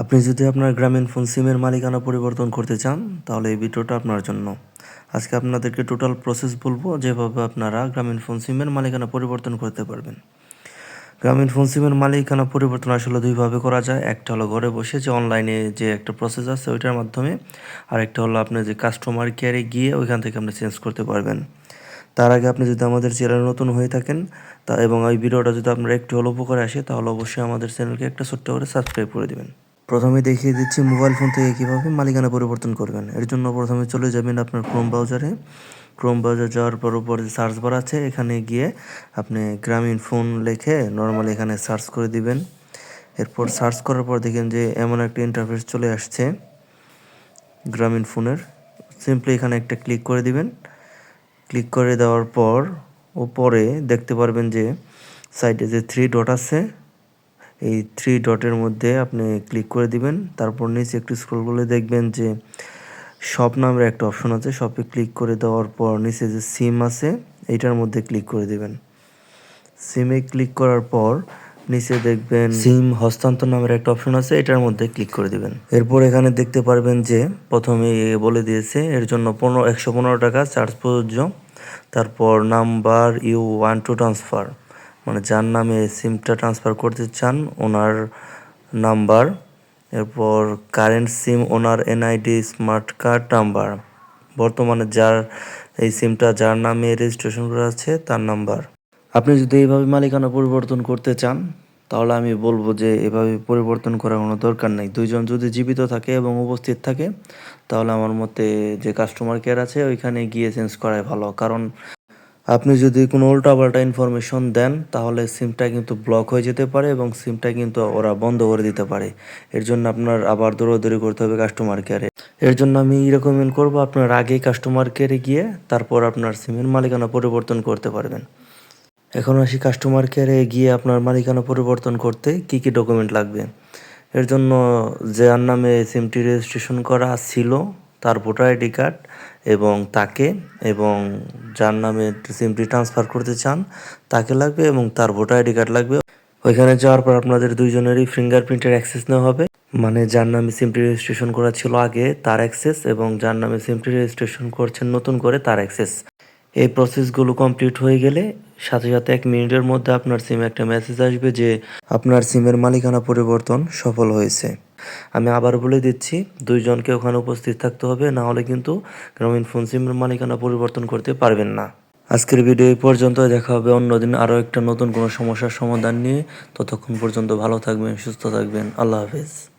আপনি যদি আপনার গ্রামীণ ফোন সিমের মালিকানা পরিবর্তন করতে চান, তাহলে এই ভিডিওটা আপনার জন্য। আজকে আপনাদেরকে টোটাল প্রসেস বলব যেভাবে আপনারা গ্রামীণ ফোন সিমের মালিকানা পরিবর্তন করতে পারবেন। গ্রামীণ ফোন সিমের মালিকানা পরিবর্তন আসলে দুইভাবে করা যায়। একটা হলো ঘরে বসে যে অনলাইনে যে একটা প্রসেস আছে, ওইটার মাধ্যমে। আর একটা হলো আপনি যে কাস্টমার কেয়ারে গিয়ে ওইখান থেকে আপনি চেঞ্জ করতে পারবেন। তার আগে আপনি যদি আমাদের চ্যানেলে নতুন হয়ে থাকেন, তা এবং এই ভিডিওটা যদি আপনার একটু হলো উপকারে আসে, তাহলে অবশ্যই আমাদের চ্যানেলকে একটা ছোট্ট করে সাবস্ক্রাইব করে দিবেন। প্রথমে দেখিয়ে দিচ্ছি মোবাইল ফোন থেকে কীভাবে মালিকানা পরিবর্তন করবেন। এর জন্য প্রথমে চলে যাবেন আপনার ক্রোম ব্রাউজারে ক্রোম ব্রাউজার যাওয়ার পর উপর যে সার্চ বার আছে, এখানে গিয়ে আপনি গ্রামীণ ফোন লিখে নর্মালি এখানে সার্চ করে দিবেন। এরপর সার্চ করার পর দেখেন যে এমন একটা ইন্টারফেস চলে আসছে গ্রামীণ ফোনের সিম্পলি এখানে একটা ক্লিক করে দিবেন। ক্লিক করে দেওয়ার পর উপরে দেখতে পারবেন যে সাইডে যে থ্রি ডট আছে এই থ্রি ডটের মধ্যে আপনি ক্লিক করে দিবেন। তারপর নিচে একটু স্ক্রল করলে দেখবেন যে শপ নামের একটা অপশন আছে। শপে ক্লিক করে দেওয়ার পর নিচে যে সিম আছে এইটার মধ্যে ক্লিক করে দিবেন। সিমে ক্লিক করার পর নিচে দেখবেন সিম হস্তান্তর নামের একটা অপশন আছে এটার মধ্যে ক্লিক করে দিবেন। এরপর এখানে দেখতে পারবেন যে প্রথমে বলে দিয়েছে এর জন্য পনেরো একশো পনেরো টাকা চার্জ প্রযোজ্য। তারপর number you want to transfer মানে যার নামে সিমটা ট্রান্সফার করতে চান, ওনার নাম্বার এরপর current SIM owner NID smart card number বর্তমানে যার এই সিমটা যার নামে রেজিস্ট্রেশন করা আছে, তার নাম্বার আপনি যদি এইভাবে মালিকানা পরিবর্তন করতে চান, তাহলে আমি বলব যে এভাবে পরিবর্তন করার কোনো দরকার নেই। দুইজন যদি জীবিত থাকে এবং উপস্থিত থাকে, তাহলে আমার মতে যে কাস্টমার কেয়ার আছে, ওইখানে গিয়ে চেঞ্জ করাই ভালো। কারণ আপনি যদি কোনো উল্টাপাল্টা ইনফরমেশন দেন, তাহলে সিমটা কিন্তু ব্লক হয়ে যেতে পারে এবং সিমটা কিন্তু ওরা বন্ধ করে দিতে পারে। এর জন্য আপনার আবার দৌড়াদৌড়ি করতে হবে কাস্টমার কেয়ারে এর জন্য আমি রেকমেন্ড করব, আপনার আগেই কাস্টমার কেয়ারে গিয়ে তারপর আপনার সিমের মালিকানা পরিবর্তন করতে পারবেন। এখন আসি কাস্টমার কেয়ারে গিয়ে আপনার মালিকানা পরিবর্তন করতে কি কি ডকুমেন্ট লাগবে। এর জন্য যার নামে সিমটি রেজিস্ট্রেশন করা ছিল, তার ভোটার আইডি কার্ড এবং তাকে এবং যার নামে সিমটি ট্রান্সফার করতে চান, তাকে লাগবে এবং তার ভোটার আইডি কার্ড লাগবে। ওইখানে যাওয়ার পর আপনাদের দুইজনেরই ফিঙ্গারপ্রিন্টের অ্যাক্সেস নেওয়া হবে। মানে যার নামে সিমটি রেজিস্ট্রেশন করা ছিল আগে, তার অ্যাক্সেস এবং যার নামে সিমটি রেজিস্ট্রেশন করছেন নতুন করে, তার অ্যাক্সেস এই প্রসেসগুলো কমপ্লিট হয়ে গেলে সাথে সাথে এক মিনিটের মধ্যে আপনার সিমে একটা মেসেজ আসবে যে আপনার সিমের মালিকানা পরিবর্তন সফল হয়েছে। আমি আবার বলে দিচ্ছি, দুইজনকে ওখানে উপস্থিত থাকতে হবে, না হলে কিন্তু গ্রামীণ ফোন সিমের মালিকানা পরিবর্তন করতে পারবেন না। আজকের ভিডিও এই পর্যন্ত দেখা হবে অন্যদিন আরও একটা নতুন কোনো সমস্যার সমাধান নিয়ে। ততক্ষণ পর্যন্ত ভালো থাকবেন, সুস্থ থাকবেন। আল্লাহ হাফেজ।